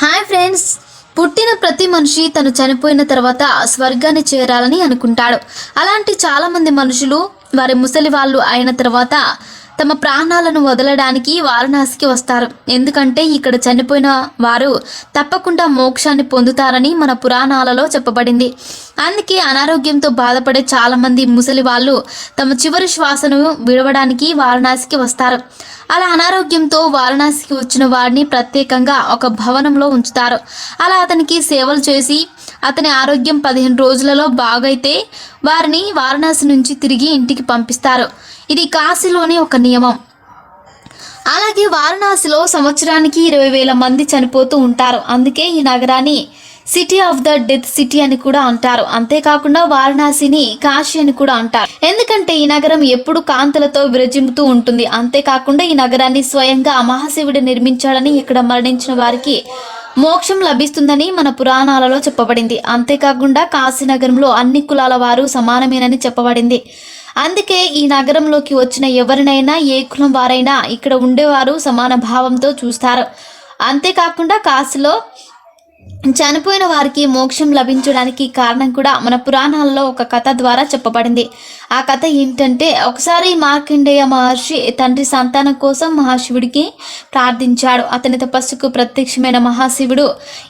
Hi friends. పుట్టిన ప్రతి మనిషి తను చనిపోయిన తర్వాత స్వర్గాన్ని చేరాలని అనుకుంటాడు. అలాంటి చాలామంది మనుషులు వారి ముసలి వాళ్ళు అయిన తర్వాత తమ ప్రాణాలను వదలడానికి వారణాసికి వస్తారు. ఎందుకంటే ఇక్కడ చనిపోయిన వారు తప్పకుండా మోక్షాన్ని పొందుతారని మన పురాణాలలో చెప్పబడింది. అందుకే అనారోగ్యంతో బాధపడే చాలామంది ముసలి వాళ్ళు తమ చివరి శ్వాసను విడవడానికి వారణాసికి వస్తారు. అలా అనారోగ్యంతో వారణాసికి వచ్చిన వారిని ప్రత్యేకంగా ఒక భవనంలో ఉంచుతారు. అలా అతనికి సేవలు చేసి అతని ఆరోగ్యం పదిహేను రోజులలో బాగైతే వారిని వారణాసి నుంచి తిరిగి ఇంటికి పంపిస్తారు. ఇది కాశీలోని ఒక నియమం. అలాగే వారణాసిలో సంవత్సరానికి ఇరవై వేల మంది చనిపోతూ ఉంటారు. అందుకే ఈ నగరాన్ని city of the death city అని కూడా అంటారు. అంతేకాకుండా వారణాసిని కాశీ అని కూడా అంటారు. ఎందుకంటే ఈ నగరం ఎప్పుడు కాంతులతో విరజిమ్ముతూ ఉంటుంది. అంతేకాకుండా ఈ నగరాన్ని స్వయంగా మహాశివుడు నిర్మించాడని ఇక్కడ మరణించిన వారికి మోక్షం లభిస్తుందని మన పురాణాలలో చెప్పబడింది. అంతేకాకుండా కాశీనగరంలో అన్ని కులాల వారు సమానమేనని చెప్పబడింది. అందుకే ఈ నగరంలోకి వచ్చిన ఎవరినైనా ఏ కులం వారైనా ఇక్కడ ఉండేవారు సమాన భావంతో చూస్తారు. అంతేకాకుండా కాశీలో చనిపోయిన వారికి మోక్షం లభించడానికి కారణం కూడా మన పురాణాల్లో ఒక కథ ద్వారా చెప్పబడింది. ఆ కథ ఏంటంటే ఒకసారి మార్కండేయ మహర్షి తండ్రి సంతానం కోసం మహాశివుడికి ప్రార్థించాడు. అతని తపస్సుకు ప్రత్యక్షమైన మహాశివుడు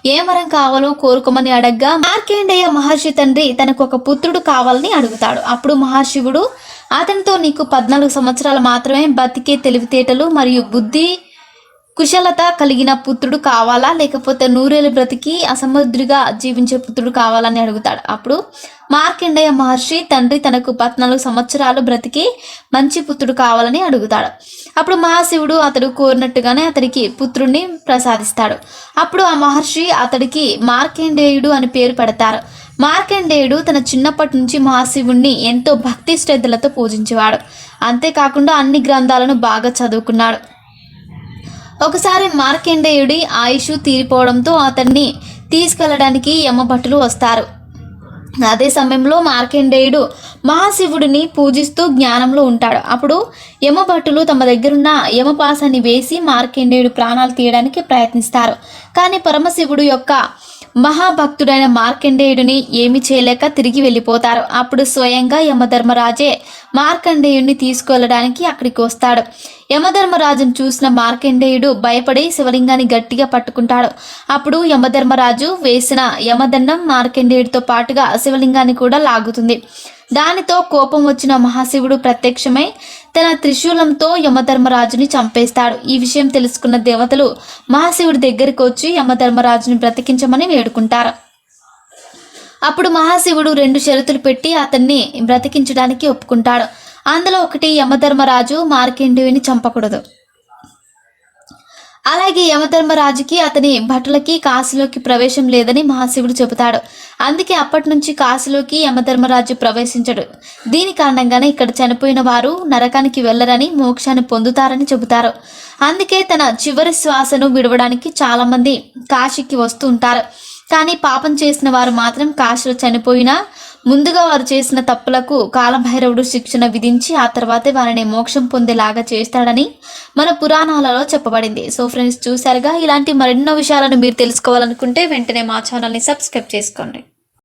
ఏ వరం కావాలో కోరుకోమని అడగ్గా మార్కండేయ మహర్షి తండ్రి తనకు ఒక పుత్రుడు కావాలని అడుగుతాడు. అప్పుడు మహాశివుడు అతనితో నీకు పద్నాలుగు సంవత్సరాలు మాత్రమే బతికే తెలివితేటలు మరియు బుద్ధి కుశలత కలిగిన పుత్రుడు కావాలా? లేకపోతే నూరేళ్ళు బ్రతికి అసమర్థుడిగా జీవించే పుత్రుడు కావాలని అడుగుతాడు. అప్పుడు మార్కండేయ మహర్షి తండ్రి తనకు పద్నాలుగు సంవత్సరాలు బ్రతికి మంచి పుత్రుడు కావాలని అడుగుతాడు. అప్పుడు మహాశివుడు అతడు కోరినట్టుగానే అతడికి పుత్రుడిని ప్రసాదిస్తాడు. అప్పుడు ఆ మహర్షి అతడికి మార్కండేయుడు అని పేరు పెడతారు. మార్కండేయుడు తన చిన్నప్పటి నుంచి మహాశివుణ్ణి ఎంతో భక్తి శ్రద్ధలతో పూజించేవాడు. అంతేకాకుండా అన్ని గ్రంథాలను బాగా చదువుకున్నాడు. ఒకసారి మార్కండేయుడి ఆయుష్ తీరిపోవడంతో అతన్ని తీసుకెళ్ళడానికి యమభటులు వస్తారు. అదే సమయంలో మార్కండేయుడు మహాశివుడిని పూజిస్తూ జ్ఞానంలో ఉంటాడు. అప్పుడు యమభటులు తమ దగ్గరున్న యమపాసాన్ని వేసి మార్కండేయుడు ప్రాణాలు తీయడానికి ప్రయత్నిస్తారు. కానీ పరమశివుడు యొక్క మహాభక్తుడైన మార్కండేయుడిని ఏమి చేయలేక తిరిగి వెళ్ళిపోతారు. అప్పుడు స్వయంగా యమధర్మరాజే మార్కండేయుడిని తీసుకెళ్ళడానికి అక్కడికి వస్తాడు. యమధర్మరాజును చూసిన మార్కండేయుడు భయపడి శివలింగాన్ని గట్టిగా పట్టుకుంటాడు. అప్పుడు యమధర్మరాజు వేసిన యమదండం మార్కండేయుడితో పాటుగా శివలింగాన్ని కూడా లాగుతుంది. దానితో కోపం వచ్చిన మహాశివుడు ప్రత్యక్షమై తన త్రిశూలంతో యమధర్మరాజుని చంపేస్తాడు. ఈ విషయం తెలుసుకున్న దేవతలు మహాశివుడి దగ్గరికి వచ్చి యమధర్మరాజుని బ్రతికించమని వేడుకుంటారు. అప్పుడు మహాశివుడు రెండు షరతులు పెట్టి అతన్ని బ్రతికించడానికి ఒప్పుకుంటాడు. అందులో ఒకటి యమధర్మరాజు మార్కండేయుని చంపకూడదు. అలాగే యమధర్మరాజుకి అతని భటులకి కాశీలోకి ప్రవేశం లేదని మహాశివుడు చెబుతాడు. అందుకే అప్పటి నుంచి కాశీలోకి యమధర్మరాజు ప్రవేశించడు. దీని కారణంగానే ఇక్కడ చనిపోయిన వారు నరకానికి వెళ్ళరని మోక్షాన్ని పొందుతారని చెబుతారు. అందుకే తన చివరి శ్వాసను విడవడానికి చాలామంది కాశీకి వస్తూ ఉంటారు. కానీ పాపం చేసిన వారు మాత్రం కాశీలో చనిపోయినా ముందుగా వారు చేసిన తప్పులకు కాలభైరవుడు శిక్షణ విధించి ఆ తర్వాతే వారిని మోక్షం పొందేలాగా చేస్తాడని మన పురాణాలలో చెప్పబడింది. సో ఫ్రెండ్స్ చూసారుగా ఇలాంటి మరెన్నో విషయాలను మీరు తెలుసుకోవాలనుకుంటే వెంటనే మా ఛానల్ని సబ్స్క్రైబ్ చేసుకోండి.